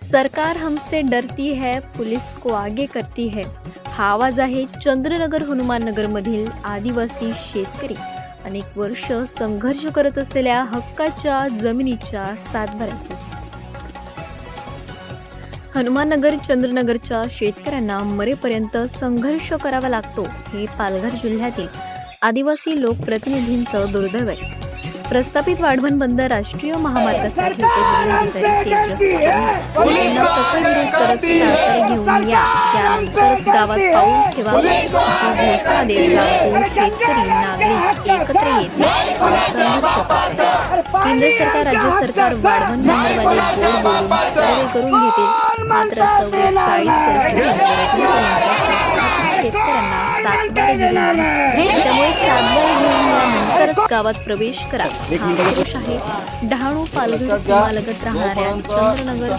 सरकार हमसे डरती है पुलिस को आगे करती है। हा आवाज आहे चंद्रनगर हनुमान नगर मधील आदिवासी शेतकरी. अनेक वर्ष संघर्ष करत असलेल्या हक्काच्या जमिनीच्या सातबाऱ्यासाठी. हनुमाननगर चंद्रनगरच्या शेतकऱ्यांना मरेपर्यंत संघर्ष करावा लागतो हे पालघर जिल्ह्यातील आदिवासी लोकप्रतिनिधींचं दुर्दैव आहे. प्रस्थापित वाढवण बंद राष्ट्रीय महामार्गासाठी उपजिल्हाधिकारी यांना प्रखर विरोध करत सातारे घेऊन या. त्यानंतरच गावात पाऊल ठेवा. अशी घोषणा देत गावातील शेतकरी नागरिक एकत्र येत संघर्ष केंद्र सरकार राज्य सरकार वाढवण बंदरवाले बोलून सर्वे करून घेतील. मात्र चौवेचाळीस वर्षानंतर सातबारे दिले त्यामुळे सातबारे घेऊन यानंतरच गावात प्रवेश करा. हा आहे डहाणू पालघर सीमालगत राहणाऱ्या चंद्रनगर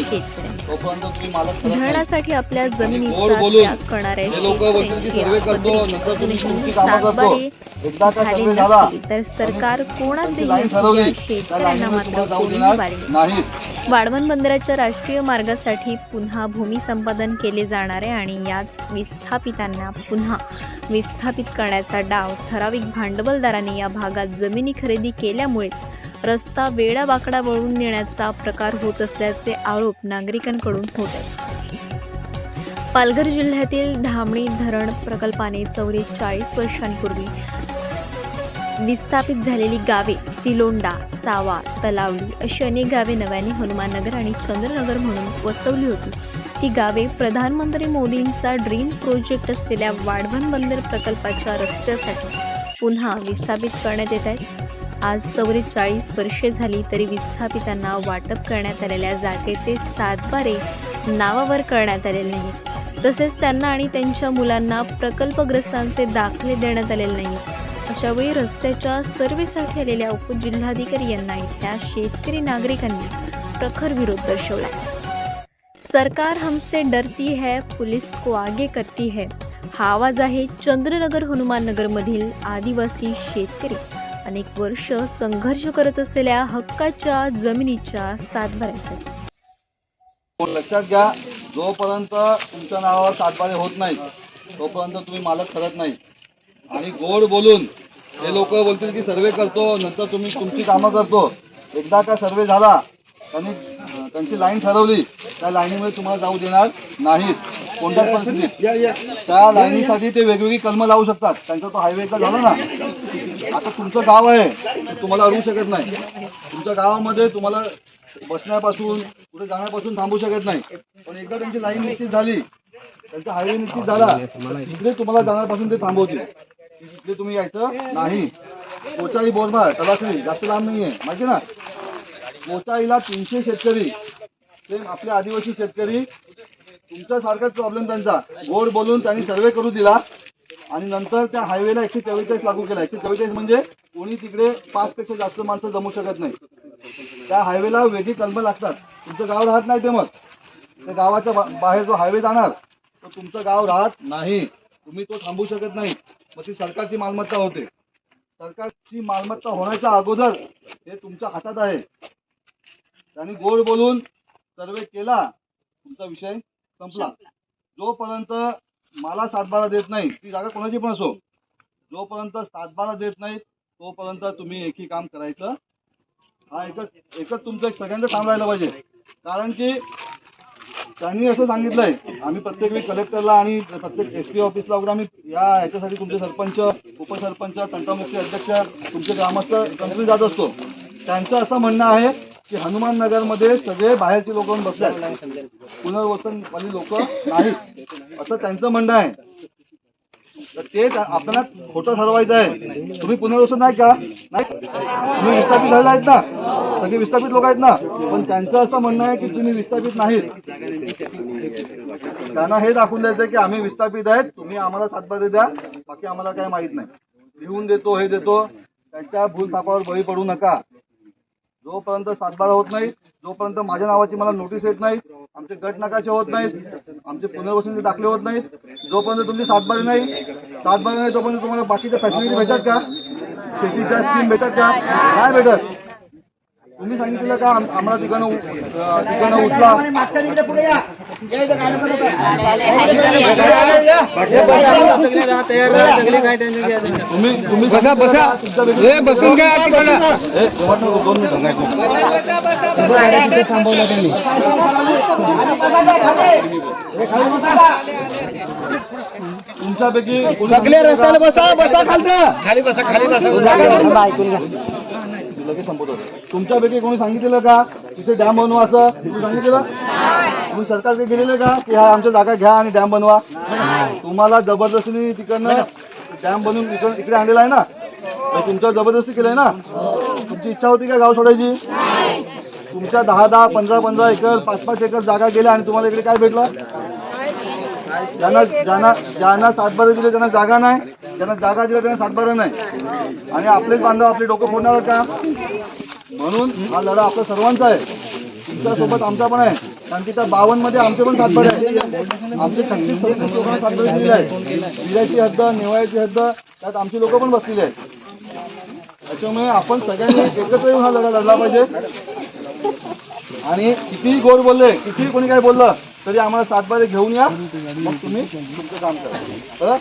शेतकऱ्यांचा. नाही. धरणासाठी आपल्या जमिनीचा त्याग करणाऱ्या शेतकऱ्यांची अजूनही. सातबारे झाले नसतील तर सरकार कोणाचेही असू शेतकऱ्यांना मात्र कोणीही नाही. वाढवण बंदराच्या राष्ट्रीय मार्गासाठी पुन्हा भूमी संपादन केले जाणार आहे आणि याच विस्थापितांना पुन्हा विस्थापित करण्याचा डाव ठराविक भांडवलदारांनी या भागात जमिनी खरेदी केल्यामुळेच रस्ता वेडा वळून नेण्याचा प्रकार होत असल्याचे आरोप नागरिकांकडून होत आहेत. पालघर जिल्ह्यातील धामणी धरण प्रकल्पाने चौवेचाळीस वर्षांपूर्वी विस्थापित झालेली गावे तिलोंडा सावा तलावडी अशी अनेक गावे नव्याने हनुमाननगर आणि चंद्रनगर म्हणून वसवली होती. ती गावे प्रधानमंत्री मोदींचा ड्रीम प्रोजेक्ट असलेल्या वाढवण बंदर प्रकल्पाच्या रस्त्यासाठी पुन्हा विस्थापित करण्यात येत आहेत. आज चौवेचाळीस वर्षे झाली तरी विस्थापितांना वाटप करण्यात आलेल्या जागेचे सातबारे नावावर करण्यात आलेले नाही तसेच त्यांना आणि त्यांच्या मुलांना प्रकल्पग्रस्तांचे दाखले देण्यात आलेले नाहीत. अशावेळी रस्त्याच्या सर्वेसाठी आलेल्या उपजिल्हाधिकारी यांना इथल्या शेतकरी नागरिकांनी प्रखर विरोध दर्शवला. सरकार हमसे डरती है पुलिस को आगे करती है. हा आवाज आहे चंद्रनगर हनुमान नगर मधील आदिवासी शेतकरी. अनेक वर्ष संघर्ष करत असलेल्या हक्काच्या जमिनीच्या सातबाऱ्यासाठी. हो, लक्षात घ्या जोपर्यंत तुमच्या नावावर सातबारे होत नाही तोपर्यंत तुम्ही मालक ठरत नाही आणि गोड बोलून हे लोक बोलतील की सर्वे करतो नंतर तुम्ही तुमची कामं करतो. एकदा का सर्वे झाला त्यांनी त्यांची लाईन ठरवली त्या लाईनीमध्ये तुम्हाला जाऊ देणार नाहीत. कोणत्याच परिस्थितीत? त्या लाईनीसाठी ते वेगवेगळी कलमं लावू शकतात. त्यांचा तो हायवे एकदा झाला ना. आता तुमचं गाव आहे तुम्हाला अडवू शकत नाही. तुमच्या गावामध्ये तुम्हाला बसण्यापासून कुठे जाण्यापासून थांबू शकत नाही. पण एकदा त्यांची लाईन निश्चित झाली त्यांचा हायवे निश्चित झाला तिकडे तुम्हाला जाण्यापासून ते थांबवतील. इथे तुम्ही यायचं? नाही. कोचाई बोरमाळ तलासरी जास्त लांब नाहीये. माहिती ना? कोचाईला तीनशे शेतकरी. ते आपले आदिवासी शेतकरी. तुमच्यासारखाच प्रॉब्लेम त्यांचा. गोड बोलून त्यांनी सर्वे करू दिला. आणि नंतर त्या हायवेला एकशे चव्वेचाळीस लागू केला. एकशे चव्वेचाळीस म्हणजे कोणी तिकडे पाच पेक्षा जास्त माणसं जमू शकत नाही. त्या हायवेला वेगळी कलम लागतात. तुमचं गाव राहत नाही ते मग. त्या गावाच्या बाहेर जो हायवे जाणार तो तुमचं गाव राहत नाही. तुम्ही तो थांबू शकत नाही. मग ती सरकारची मालमत्ता होते. सरकारची मालमत्ता होण्याच्या अगोदर हे तुमच्या हातात आहे. त्यांनी गोड बोलून सर्वे केला तुमचा विषय संपला. जोपर्यंत मला सातबारा देत नाही ती जागा कोणाची पण असो जोपर्यंत सातबारा देत नाही तोपर्यंत तुम्ही एकही काम करायचं. हा एकच एकच तुमचं एक सगळ्यांचं काम राहिलं पाहिजे. कारण की त्यांनी असं सांगितलंय. आम्ही प्रत्येक वेळी कलेक्टरला आणि प्रत्येक एस पी ऑफिसला वगैरे आम्ही या याच्यासाठी तुमचे सरपंच उपसरपंच तंटामुखी अध्यक्ष तुमचे ग्रामस्थ कंपनी जात असतो. त्यांचं असं म्हणणं आहे की हनुमान नगरमध्ये सगळे बाहेरचे लोक बसले पुनर्वसन वाली लोक नाहीत. असं त्यांचं म्हणणं आहे. तर ते त्या- आपल्याला खोटं ठरवायचं आहे. तुम्ही पुनर्वसन नाही का? नाही? तुम्ही विस्थापित झालेला आहेत ना? सगळे विस्थापित लोक आहेत ना? पण त्यांचं असं म्हणणं आहे की तुम्ही विस्थापित नाहीत. त्यांना हे दाखवून द्यायचं की आम्ही विस्थापित आहेत तुम्ही आम्हाला सातबारे द्या बाकी आम्हाला काही माहीत नाही. लिहून देतो हे देतो त्यांच्या भूलथापावर बळी पडू नका. जोपर्यंत सातबारा होत नाही जोपर्यंत माझ्या नावाची मला नोटीस येत नाही आमचे गट नकाशे होत नाहीत आमचे पुनर्वसनचे दाखले होत नाहीत जोपर्यंत तुमची सातबारी नाही सातबारी नाही तोपर्यंत तुम्हाला बाकीच्या फॅसिलिटी भेटतात का? शेतीच्या स्कीम भेटत का? नाही भेटत. तुम्ही सांगितलं का आम- आम्हाला तिकडनं तिकडनं उचला तुम्ही तुम्ही बसा बसा. बसून काय दोन मिनिटं तुमच्यापैकी सगळे रस्त्याला बसा बसा खालचं खाली बसा खाली बसा. लगेच संपवतो. तुमच्यापैकी कोणी सांगितलेलं का? तिथे डॅम बनवा असं? तुम्ही सांगितलेलं? तुम्ही सरकारकडे गेलेलं का? की हा आमच्या जागा घ्या आणि डॅम बनवा? तुम्हाला जबरदस्तीने तिकडनं डॅम बनवून इकडे इकडे आणलेला आहे ना? तुमच्या तुमच्यावर जबरदस्ती केलंय ना? तुमची इच्छा होती का गाव सोडायची? तुमच्या दहा दहा पंधरा पंधरा एकर पाच पाच एकर जागा गेल्या आणि तुम्हाला इकडे काय भेटलं? ज्यांना ज्यांना ज्यांना सातबारे दिले त्यांना जागा नाही. त्यांना जागा दिला त्यांना सातबारा नाही. आणि आपलेच बांधव आपले डोकं फोडणार का? म्हणून हा लढा आपला सर्वांचा आहे. तुमच्यासोबत आमचा पण आहे. कारण की त्या बावन्नमध्ये आमचे पण सातबारे आहे. आमचे छत्तीस सदतीस लोकांना सातबारे आहे जिऱ्याची हद्द नेवाळ्याची हद्द त्यात आमची लोक पण बसलेली आहेत. त्याच्यामुळे आपण सगळ्यांनी एकत्र येऊन हा लढा लढला पाहिजे. आणि कितीही गोड बोलले कितीही कोणी काय बोललं तरी आम्हाला सातबारे घेऊन या. मग तुम्ही तुमचं काम करा. बरं?